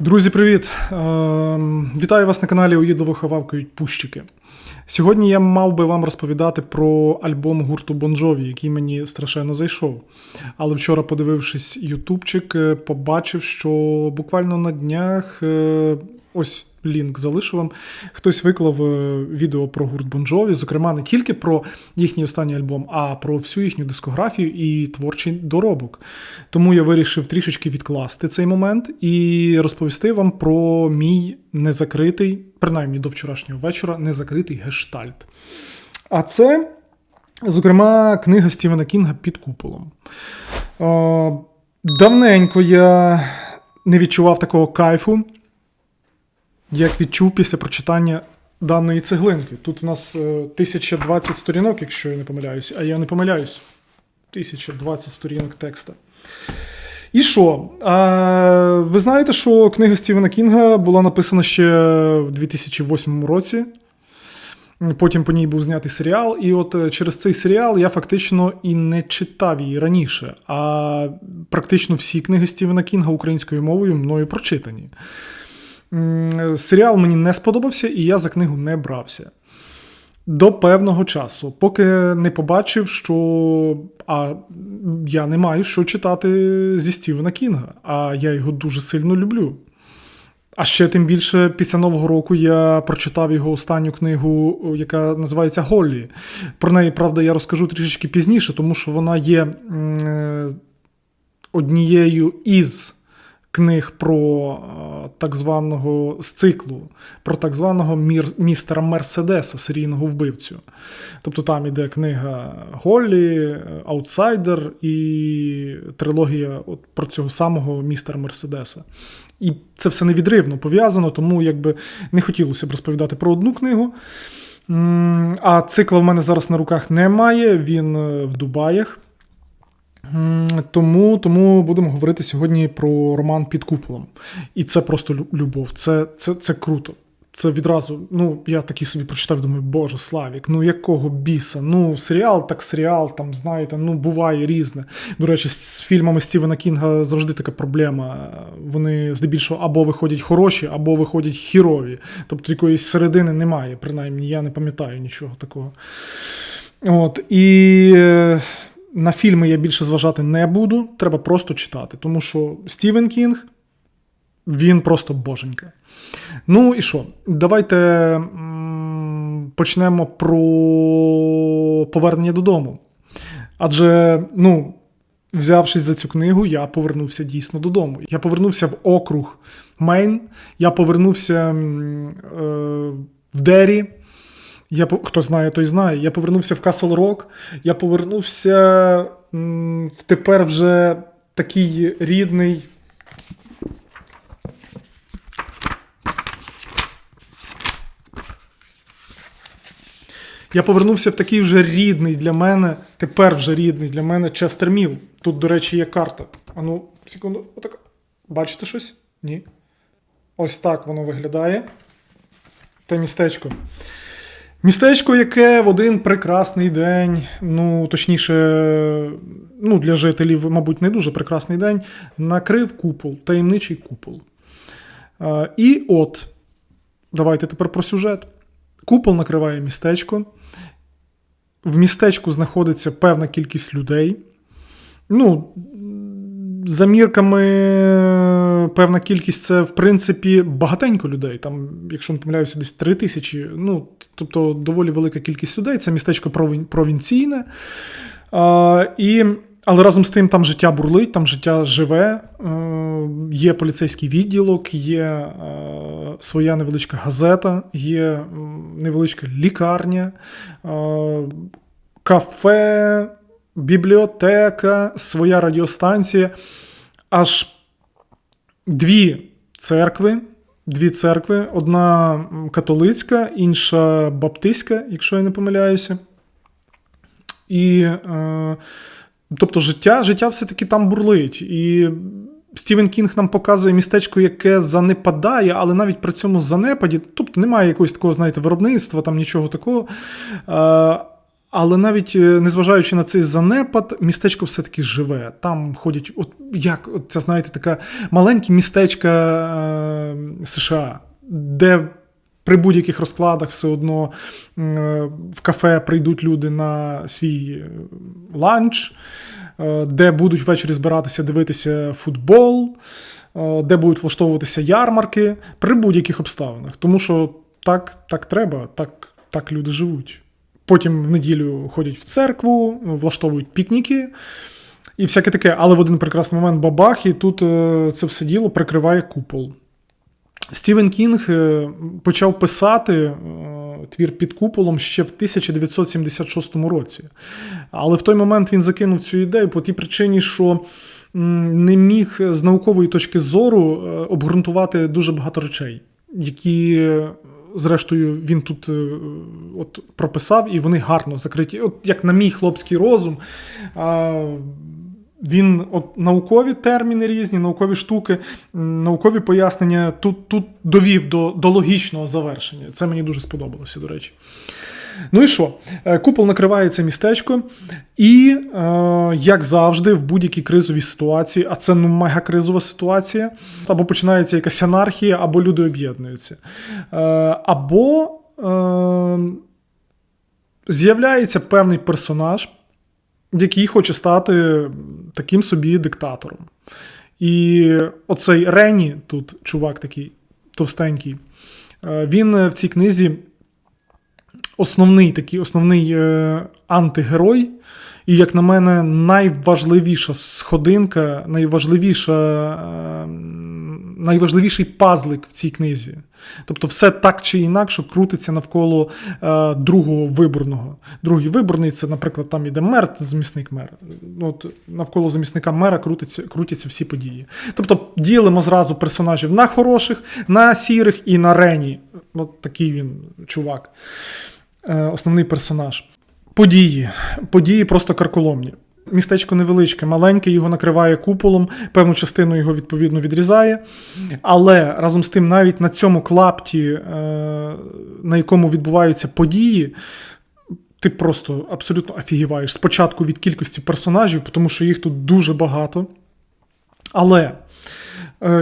Друзі, привіт! Ем, Вітаю вас на каналі Уїдливо хававкають пущики. Сьогодні я мав би вам розповідати про альбом гурту Бонжові, який мені страшенно зайшов. Але вчора, подивившись ютубчик, е, побачив, що буквально на днях е, ось лінк залишу вам. Хтось виклав е, відео про гурт Бонжові, зокрема, не тільки про їхній останній альбом, а про всю їхню дискографію і творчий доробок. Тому я вирішив трішечки відкласти цей момент і розповісти вам про мій незакритий, принаймні до вчорашнього вечора, незакритий гештальт. А це, зокрема, книга Стівена Кінга під куполом. Е, Давненько я не відчував такого кайфу, як відчув після прочитання даної цеглинки. Тут в нас е, 1020 сторінок, якщо я не помиляюсь, а я не помиляюсь. 1020 сторінок текста. І що? А, ви знаєте, що книга Стівена Кінга була написана ще в 2008 році. Потім по ній був знятий серіал, і от е, через цей серіал я фактично і не читав її раніше. А практично всі книги Стівена Кінга українською мовою мною прочитані. Серіал мені не сподобався, і я за книгу не брався. До певного часу, поки не побачив, що а я не маю що читати зі Стівена Кінга, а я його дуже сильно люблю. А ще тим більше після Нового року я прочитав його останню книгу, яка називається Голлі. Про неї, правда, я розкажу трішечки пізніше, тому що вона є е, однією із книг про е, так званого з циклу, про так званого містера Мерседеса, серійного вбивцю. Тобто там іде книга Голлі, Аутсайдер і трилогія от про цього самого містера Мерседеса. І це все невідривно пов'язано, тому якби не хотілося б розповідати про одну книгу. А цикла в мене зараз на руках немає, він е, в Дубаях. Тому, тому будемо говорити сьогодні про роман під куполом. І це просто любов. Це, це, це круто. Це відразу, ну, я такий собі прочитав, думаю, боже, Славік, ну якого біса? Ну, серіал, так серіал, там, знаєте, ну буває різне. До речі, з- фільмами Стівена Кінга завжди така проблема. Вони здебільшого або виходять хороші, або виходять хірові. Тобто якоїсь середини немає, принаймні, я не пам'ятаю нічого такого. От, і на фільми я більше зважати не буду, треба просто читати, тому що Стівен Кінг, він просто боженька. Ну і що? Давайте почнемо про повернення додому. Адже, ну, взявшись за цю книгу, я повернувся дійсно додому. Я повернувся в округ Мейн, я повернувся е, в Дері. Я, хто знає, той знає. Я повернувся в Касл Рок, я повернувся в тепер вже такий рідний. Я повернувся в такий вже рідний для мене, тепер вже рідний для мене Честер Міл. Тут, до речі, є карта. А ну, секунду, отак. Бачите щось? Ні. Ось так воно виглядає. Те містечко. Містечко, яке в один прекрасний день, ну точніше, ну для жителів, мабуть, не дуже прекрасний день, накрив купол, таємничий купол. І от, давайте тепер про сюжет. Купол накриває містечко. В містечку знаходиться певна кількість людей. Ну, за мірками, певна кількість це, в принципі, багатенько людей. Там, якщо не помиляюся, десь 3 тисячі. Ну, тобто доволі велика кількість людей. Це містечко провінційне. А, і, але разом з тим там життя бурлить, там життя живе. Е, є поліцейський відділок, є е, своя невеличка газета, є невеличка лікарня, е, кафе, бібліотека, своя радіостанція. Аж дві церкви. Дві церкви: одна католицька, інша баптистська, якщо я не помиляюся. І, е, тобто, життя, життя все-таки там бурлить. І Стівен Кінг нам показує містечко, яке занепадає, але навіть при цьому занепаді, тобто немає якогось такого, знаєте, виробництва, там нічого такого. Е, Але навіть е, незважаючи на цей занепад, містечко все-таки живе. Там ходять, от як от це знаєте, така маленьке містечка е, США, де при будь-яких розкладах все одно е, в кафе прийдуть люди на свій е, ланч, е, де будуть ввечері збиратися дивитися футбол, е, де будуть влаштовуватися ярмарки при будь-яких обставинах. Тому що так, так треба, так, так люди живуть. Потім в неділю ходять в церкву, влаштовують пікніки і всяке таке. Але в один прекрасний момент бабах, і тут е, це все діло прикриває купол. Стівен Кінг е, почав писати е, твір під куполом ще в 1976 році. Але в той момент він закинув цю ідею по тій причині, що не міг з наукової точки зору обґрунтувати дуже багато речей, які, зрештою, він тут е, от прописав, і вони гарно закриті. От як на мій хлопський розум. він от наукові терміни різні, наукові штуки, наукові пояснення тут, тут довів до, до логічного завершення. Це мені дуже сподобалося, до речі. Ну і що? Е, Купол накриває це містечко, і, е, як завжди, в будь-якій кризовій ситуації, а це ну мегакризова ситуація, або починається якась анархія, або люди об'єднуються. Е, або з'являється певний персонаж, який хоче стати таким собі диктатором. І оцей Рені, тут чувак такий товстенький, він в цій книзі основний такий основний е, антигерой. І, як на мене, найважливіша сходинка, найважливіша, е, найважливіший пазлик в цій книзі. Тобто, все так чи інакше крутиться навколо е, другого виборного. Другий виборний це, наприклад, там іде мер, замісник мера. Ну, От, навколо замісника мера крутиться, крутяться всі події. Тобто ділимо зразу персонажів на хороших, на сірих і на Рені. От такий він чувак. Е, основний персонаж. Події. Події просто карколомні. Містечко невеличке, маленьке, його накриває куполом, певну частину його відповідно відрізає. Але разом з тим, навіть на цьому клапті, е, на якому відбуваються події, ти просто абсолютно офігіваєш. Спочатку від кількості персонажів, тому що їх тут дуже багато. Але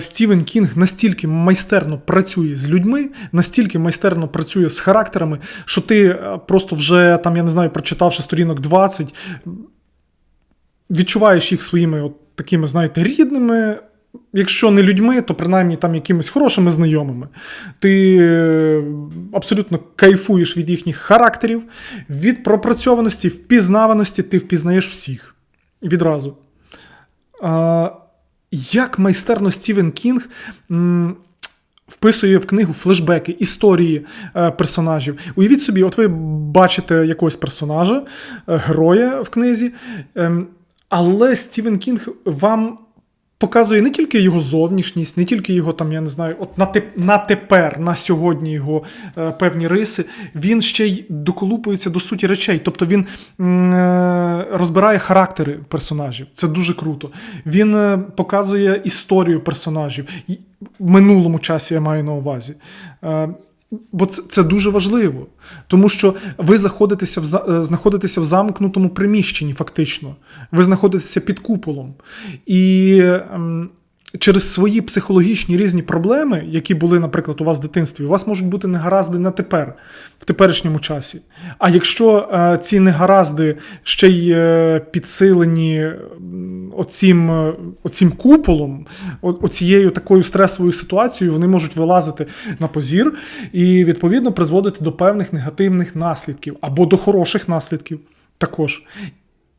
Стівен Кінг настільки майстерно працює з людьми, настільки майстерно працює з характерами, що ти е, просто вже там, я не знаю, прочитавши сторінок 20, відчуваєш їх своїми от такими, знаєте, рідними. Якщо не людьми, то принаймні там якимись хорошими знайомими. Ти е, абсолютно кайфуєш від їхніх характерів, від пропрацьованості, впізнаваності, ти впізнаєш всіх відразу. Як майстерно Стівен Кінг вписує в книгу флешбеки, історії е, персонажів. Уявіть собі, от ви бачите якогось персонажа, е, героя в книзі, е, але Стівен Кінг вам. Показує не тільки його зовнішність, не тільки його там, я не знаю, от на теп, на тепер, на сьогодні його е, певні риси. Він ще й доколупується до суті речей. Тобто він е, розбирає характери персонажів. Це дуже круто. Він е, показує історію персонажів. В минулому часі я маю на увазі. Е, Бо це, це дуже важливо, тому що ви заходитеся в е, знаходитеся в замкнутому приміщенні, фактично. Ви знаходитеся під куполом. І ем, через свої психологічні різні проблеми, які були, наприклад, у вас в дитинстві, у вас можуть бути негаразди на тепер, в теперішньому часі. А якщо е, ці негаразди ще й е, підсилені оцім, е, оцім куполом, о- оцією такою стресовою ситуацією, вони можуть вилазити на позір і відповідно призводити до певних негативних наслідків або до хороших наслідків також.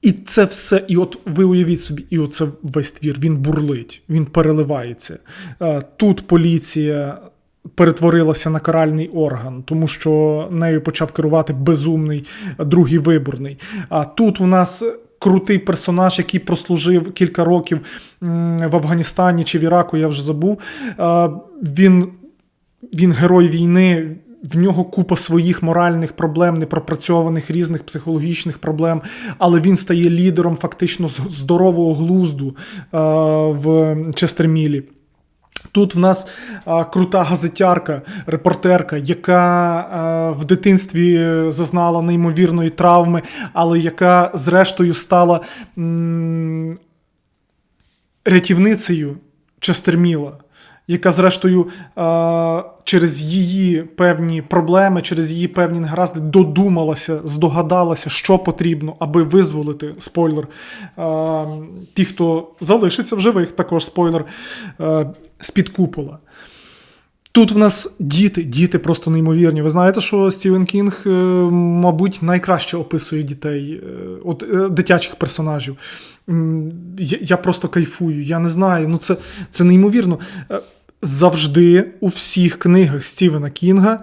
І це все, і от ви уявіть собі, і оце весь твір, він бурлить, він переливається. Е, Тут поліція перетворилася на каральний орган, тому що нею почав керувати безумний другий виборний. А тут у нас. Крутий персонаж, який прослужив кілька років в Афганістані чи в Іраку, я вже забув. Е, Він він герой війни, в нього купа своїх моральних проблем, непропрацьованих різних психологічних проблем, але він стає лідером фактично здорового глузду е, в Честермілі. Тут в нас а, крута газетярка, репортерка, яка а, в дитинстві зазнала неймовірної травми, але яка зрештою стала м, рятівницею Честерміла, яка, зрештою, через її певні проблеми, через її певні негаразди додумалася, здогадалася, що потрібно, аби визволити спойлер. Ті, хто залишиться в живих, також спойлер а, з-під купола. Тут в нас діти, діти просто неймовірні. Ви знаєте, що Стівен Кінг, е, мабуть, найкраще описує дітей, е, от е, дитячих персонажів. Я, просто кайфую, я не знаю. Ну це, це неймовірно. Завжди у всіх книгах Стівена Кінга.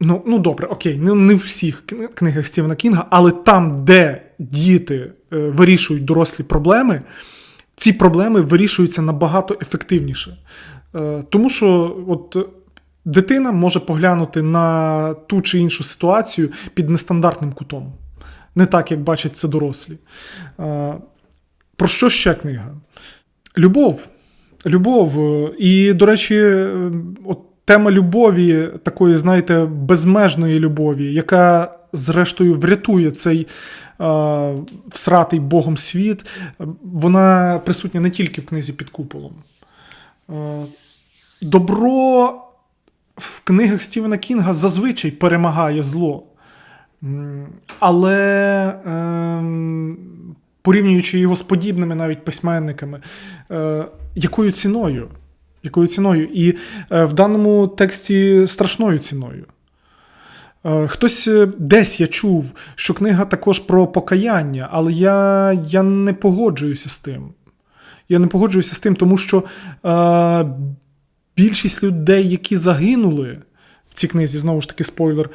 Ну, ну добре, окей, не, не в всіх книгах Стівена Кінга, але там, де діти вирішують дорослі проблеми, ці проблеми вирішуються набагато ефективніше. Е, Тому що от, дитина може поглянути на ту чи іншу ситуацію під нестандартним кутом. Не так, як бачать це дорослі. Е, Про що ще книга? Любов. Любов. Е, І, до речі, от тема любові, такої, знаєте, безмежної любові, яка, зрештою, врятує цей е, всратий Богом світ, вона присутня не тільки в книзі під куполом. Е, Добро в книгах Стівена Кінга зазвичай перемагає зло. Але ем, порівнюючи його з подібними навіть письменниками, е, якою ціною? Якою ціною? І е, в даному тексті страшною ціною. Хтось десь я чув, що книга також про покаяння, але я, я не погоджуюся з тим. Я не погоджуюся з тим, тому що е, більшість людей, які загинули в цій книзі, знову ж таки, спойлер,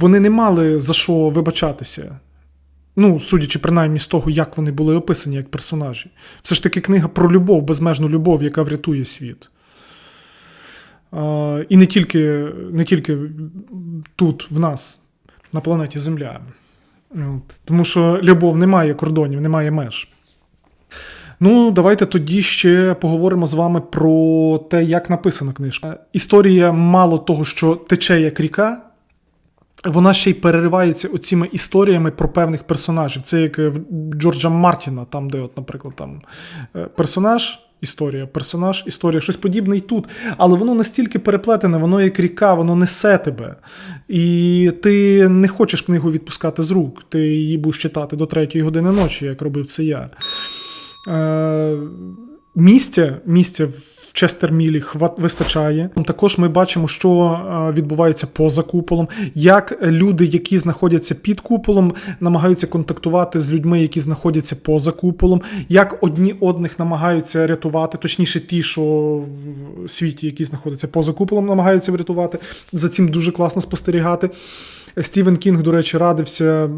вони не мали за що вибачатися. Ну, судячи принаймні з того, як вони були описані як персонажі. Все ж таки книга про любов, безмежну любов, яка врятує світ. Е, І не тільки, не тільки тут, в нас, на планеті Земля. От. Тому що любов не має кордонів, не має меж. Ну, давайте тоді ще поговоримо з вами про те, як написана книжка. Історія мало того, що тече як ріка, вона ще й переривається оціми історіями про певних персонажів. Це як в Джорджа Мартіна, там, де, от, наприклад, там е, персонаж. Історія, персонаж, історія, щось подібне і тут. Але воно настільки переплетене, воно як ріка, воно несе тебе. І ти не хочеш книгу відпускати з рук. Ти її будеш читати до третьої години ночі, як робив це я. Е, місця, місця в Честермілі вистачає. Також ми бачимо, що е, відбувається поза куполом, як люди, які знаходяться під куполом, намагаються контактувати з людьми, які знаходяться поза куполом, як одні одних намагаються рятувати, точніше, ті, що в світі, які знаходяться поза куполом, намагаються врятувати. За цим дуже класно спостерігати. Стівен Кінг, до речі, радився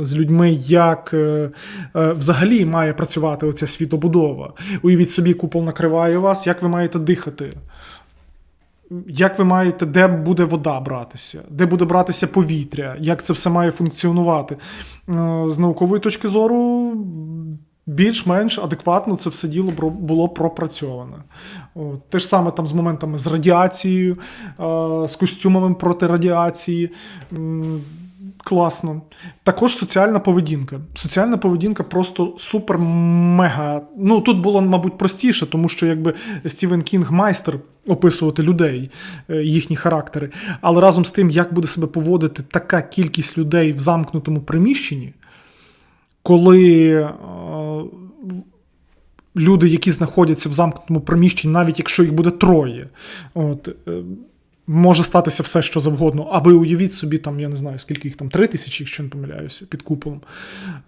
з людьми, як е, е, взагалі має працювати оця світобудова. Уявіть собі, купол накриває вас, як ви маєте дихати. Як ви маєте, де буде вода братися, де буде братися повітря, як це все має функціонувати? Е, З наукової точки зору, більш-менш адекватно це все діло було пропрацьоване. Те ж саме там з моментами з радіацією, е, з костюмами проти радіації. Класно. Також соціальна поведінка. Соціальна поведінка просто супер-мега. Ну тут було, мабуть, простіше, тому що якби Стівен Кінг майстер описувати людей, е, їхні характери. Але разом з тим, як буде себе поводити така кількість людей в замкнутому приміщенні, коли е, люди, які знаходяться в замкнутому приміщенні, навіть якщо їх буде троє, от, е, може статися все, що завгодно. А ви уявіть собі, там, я не знаю, скільки їх там, три тисячі, якщо не помиляюся, під куполом.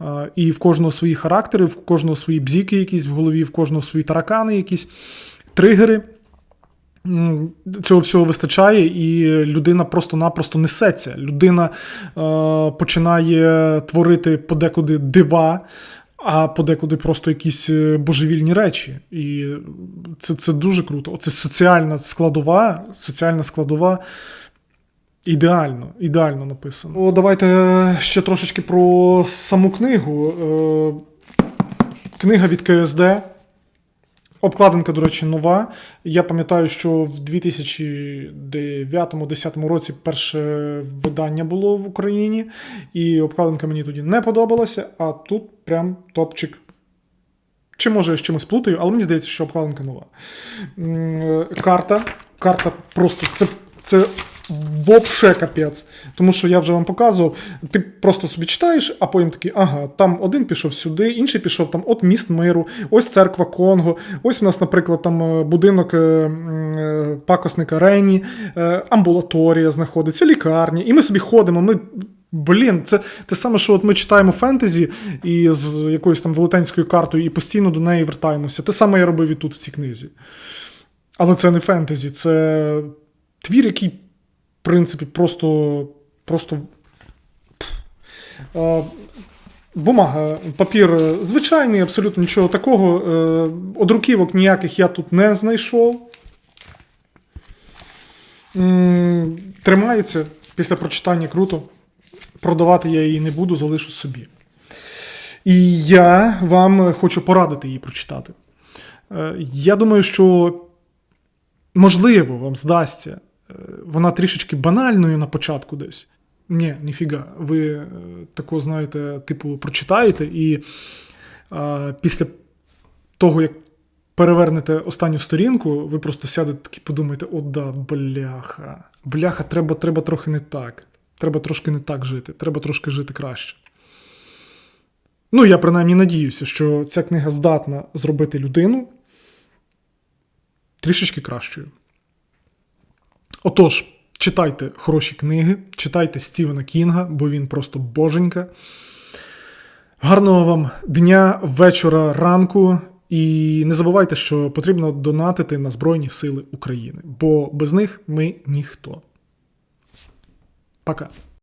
Е, І в кожного свої характери, в кожного свої бзіки якісь в голові, в кожного свої таракани якісь, тригери. Цього всього вистачає, і людина просто-напросто несеться. Людина е, починає творити подекуди дива, а подекуди просто якісь е, божевільні речі. І це, це дуже круто. Оце соціальна складова, соціальна складова. Ідеально, ідеально написано. Давайте ще трошечки про саму книгу. Е, Книга від КСД. Обкладинка, до речі, нова. Я пам'ятаю, що в 2009-2010 році перше видання було в Україні, і обкладинка мені тоді не подобалася, а тут прям топчик. Чи може я з чимось плутаю, але мені здається, що обкладинка нова. Е, Карта. Карта просто це, це вообще капець. Тому що я вже вам показував, ти просто собі читаєш, а потім такий, ага, там один пішов сюди, інший пішов там, от міст миру, ось церква Конго, ось у нас, наприклад, там е, будинок е, е, пакосника Рені, амбулаторія знаходиться, лікарня, і ми собі ходимо. Ми Блін, це те саме, що от ми читаємо фентезі і з якоюсь там велетенською картою і постійно до неї вертаємося. Те саме я робив і тут в цій книзі. Але це не фентезі, це твір, який, принципі, просто. просто. Бумага, папір е, звичайний, абсолютно нічого такого. Е, Одруківок ніяких я тут не знайшов. Тримається після прочитання круто. Продавати я її не буду, залишу собі. І я вам хочу порадити її прочитати. Е, Я думаю, що можливо вам здасться вона трішечки банальною на початку десь. Ні, ніфіга. Ви е, тако, знаєте, типу, прочитаєте, і е, після того, як перевернете останню сторінку, ви просто сядете такі подумаєте: о, да, бляха. Бляха, треба, треба трохи не так. Треба трошки не так жити, треба трошки жити краще. Ну, я принаймні надіюся, що ця книга здатна зробити людину трішечки кращою. Отож, читайте хороші книги, читайте Стівена Кінга, бо він просто боженька. Гарного вам дня, вечора, ранку. І не забувайте, що потрібно донатити на Збройні Сили України, бо без них ми ніхто. Пока.